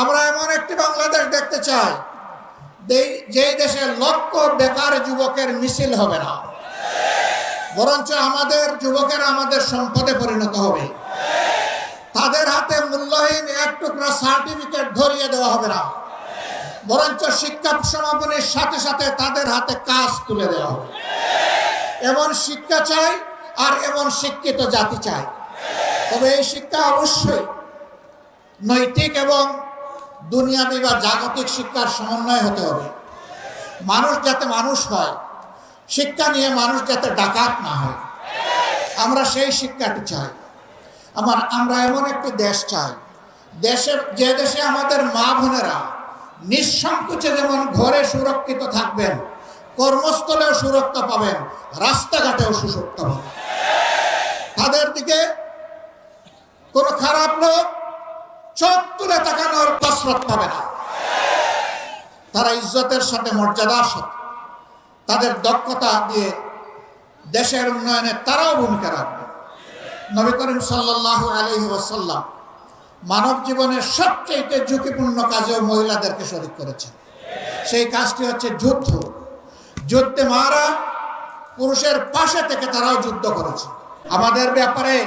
আমরা এমন একটি বাংলাদেশ দেখতে চাই যেই দেশে লক্ষ বেকার যুবকের মিছিল হবে না। বরঞ্চ আমাদের যুবকেরা আমাদের সম্পদে পরিণত হবে। তাদের হাতে মূল্যহীন এক টুকরা সার্টিফিকেট ধরিয়ে দেওয়া হবে না। বরঞ্চ শিক্ষা সমাপনের সাথে সাথে তাদের হাতে কাজ তুলে দেওয়া হবে। এমন শিক্ষা চাই আর এমন শিক্ষিত জাতি চাই। তবে এই শিক্ষা অবশ্যই নৈতিক এবং দুনিয়াবি বা জাগতিক শিক্ষার সমন্বয় হতে হবে। মানুষ যাতে মানুষ হয়, শিক্ষা নিয়ে মানুষ যাতে ডাকাত না হয়, আমরা সেই শিক্ষাটি চাই। আমার, আমরা এমন একটি দেশ চাই, দেশের, যে দেশে আমাদের মা বোনেরা নিঃসংকোচে যেমন ঘরে সুরক্ষিত থাকবেন, কর্মস্থলেও সুরক্ষা পাবেন, রাস্তাঘাটেও সুরক্ষা পাবেন। তাদের দিকে কোনো খারাপ লোক চোখ তুলে তাকানোর কসরত পাবে না। তারা ইজ্জতের সাথে, মর্যাদার সাথে, তাদের দক্ষতা দিয়ে দেশের উন্নয়নে তারাও ভূমিকা রাখবে। নবী করিম সাল্লাহ আলহি ওয়াসাল্লাম মানব জীবনের সবচেয়ে ঝুঁকিপূর্ণ কাজেও মহিলাদেরকে শরিক করেছেন। সেই কাজটি হচ্ছে যুদ্ধ। যুদ্ধে মারা পুরুষের পাশে থেকে তারাও যুদ্ধ করেছে। আমাদের ব্যাপারে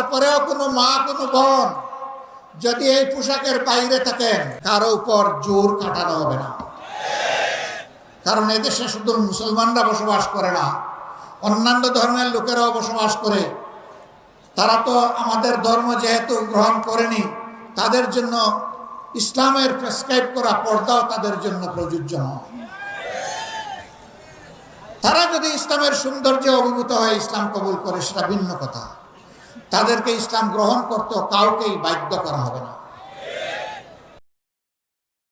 তারপরেও কোনো মা, কোনো বোন যদি এই পোশাকের বাইরে থাকেন, কারও উপর জোর কাটানো হবে না। কারণ এদেশে শুধু মুসলমানরা বসবাস করে না, অন্যান্য ধর্মের লোকেরাও বসবাস করে। তারা তো আমাদের ধর্ম যেহেতু গ্রহণ করেনি, তাদের জন্য ইসলামের প্রেসক্রাইব করা পর্দাও তাদের জন্য প্রযোজ্য নয়। তারা যদি ইসলামের সৌন্দর্যে অভিভূত হয়ে ইসলাম কবুল করে, সেটা ভিন্ন কথা। তাদেরকে ইসলাম গ্রহণ করতেও কাউকেই বাধ্য করা হবে না।